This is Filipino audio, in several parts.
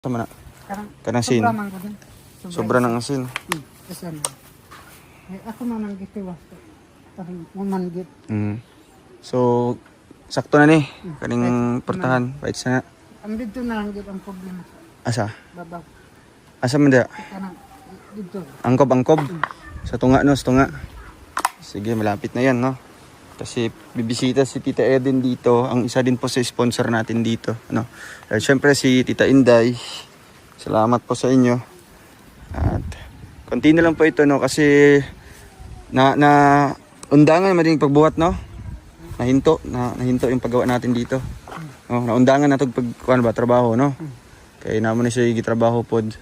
Tama na. Kanang sin. Sobra man ko din. Sobra ng asin. Hmm, ano. Eh, ako man ang gitiwa. Parang mamanggit. Mm. So, sakto na ni. Kaning portahan. Right sa na. Ang dito na lang gid ang problema sa Asa? babaw. Asa man da? Dito. Angkob, angkob. Sa tunga no, sa tunga. Sige, malapit na yan, no? Kasi bibisita si Tita Eden dito. Ang isa din po sa sponsor natin dito. Ano? At syempre si Tita Inday. Salamat po sa inyo. At konti na lang po ito, no? Kasi na, na undangan mading pagbuhat, no? Nahinto. Na, nahinto yung paggawa natin dito. Oh, naundangan na ito pag kuan ba, trabaho, no? Kaya naman na siya gitrabaho pod.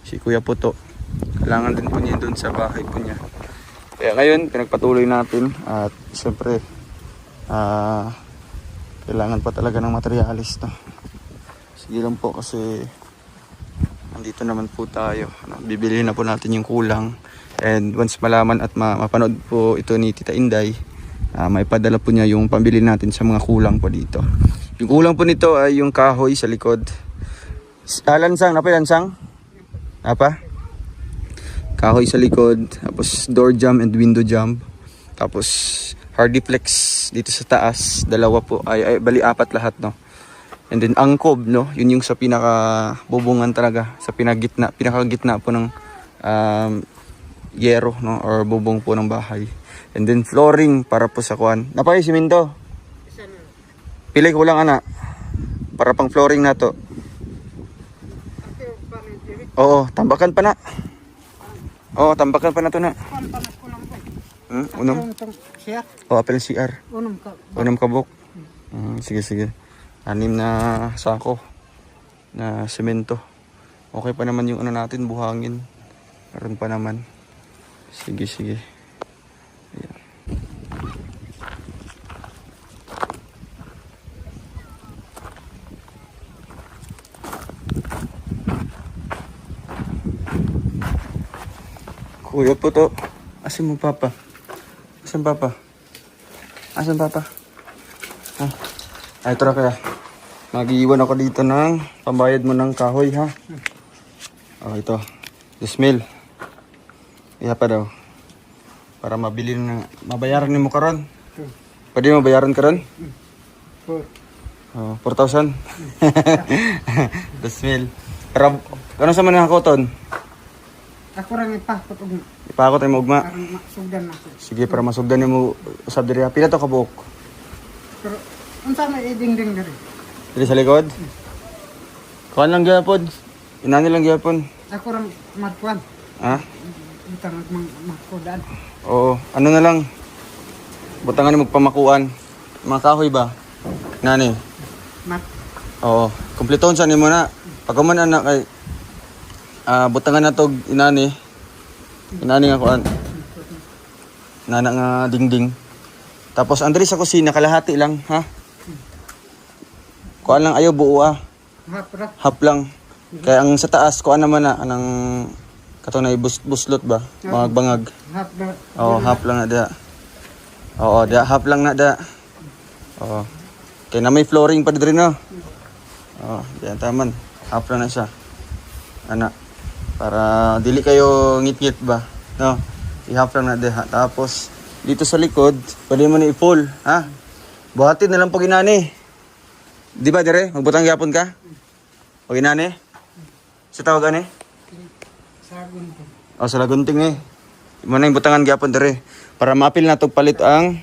Si Kuya Puto. Kailangan din po niya doon sa bahay po niya. Kaya ngayon, pinagpatuloy natin at siyempre, ah, kailangan pa talaga ng materialis no? Sige lang po kasi andito naman po tayo. Ano, bibili na po natin yung kulang. And once malaman at ma- mapanood po ito ni Tita Inday, ah, may padala po niya yung pambili natin sa mga kulang po dito. Yung kulang po nito ay yung kahoy sa likod. Ah, lansang, apa yung lansang? Apa? Kahoy sa likod, tapos door jamb and window jamb. Tapos hardiplex dito sa taas, dalawa po ay, ay bali apat lahat no. And then angkob no, yun yung sa pinaka bubungan talaga, sa pinagitna, pinakagitna po ng um, yero no or bubong po ng bahay. And then flooring para po sa kuan. Napay simento. Pili ko lang ana. Para pang flooring na to. Diri. Oo, tambakan pa na. Oo, tambakan pa na to na. Panas ko. Hmm? Siya. Oo, apel CR. Unom ka. Unang kabok. Mm, sige, sige. Anim na sako na semento. Okay pa naman yung ano natin, buhangin. Meron pa naman. Sige, sige. Kuya po to. Asan mo papa? Asan papa? Asan papa? Ah, ay, na kaya. Mag-iwan ako dito ng pambayad mo ng kahoy, ha? Oh, ito. Ismail. Iya pa daw. Para mabili na, mabayaran ni mo karon. Pwede mo bayaran karon? Po. Oh, 4,000. Ismail. Pero, ano sa man ako ton? Ako rang ipakot og Ipakot tayo mo ugma. parang masugdan ako. Sige, para masugdan ni mo usab diri. ha? Pila to ka buok? Pero unsa may iding-ding diri? Diri sa likod? Kuan lang gyapon. Inani lang gyapon. Ako rang magkuan. Ha? Butang mag magkudan. Oo, ano na lang. Butangan ni magpamakuan. Mga kahoy ba? Nani? Mat. Oo, kumpletoon sa nimo na. Pag man anak kay ah butangan na tog inani. Inani nga kuan. Nana nga dingding. Tapos andri sa kusina kalahati lang, ha? Kuan lang ayo buo ah. Half lang. Kaya ang sa taas kuan naman na anang kato na bus buslot ba? Bangag-bangag. Hapra. Oo, half lang na da. Oo, da half lang na da. Oo. Kaya na may flooring pa dito rin, no? Oo, diyan taman. Half lang na siya. Ana. Para dili kayo ngit-ngit ba? No? I-half lang na da. Tapos, dito sa likod, pwede mo na i-full, ha? Buhatin na lang pag inani. Di ba, dire? Magbutang yapon ka? Pag inani? Sa tawag ani? O sa lagunting eh. Mo na yung butangan gyapon dire para maapil na palit ang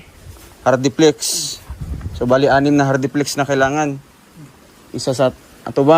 hardiplex. So bali anim na hardiplex na kailangan. Isa sa ato ba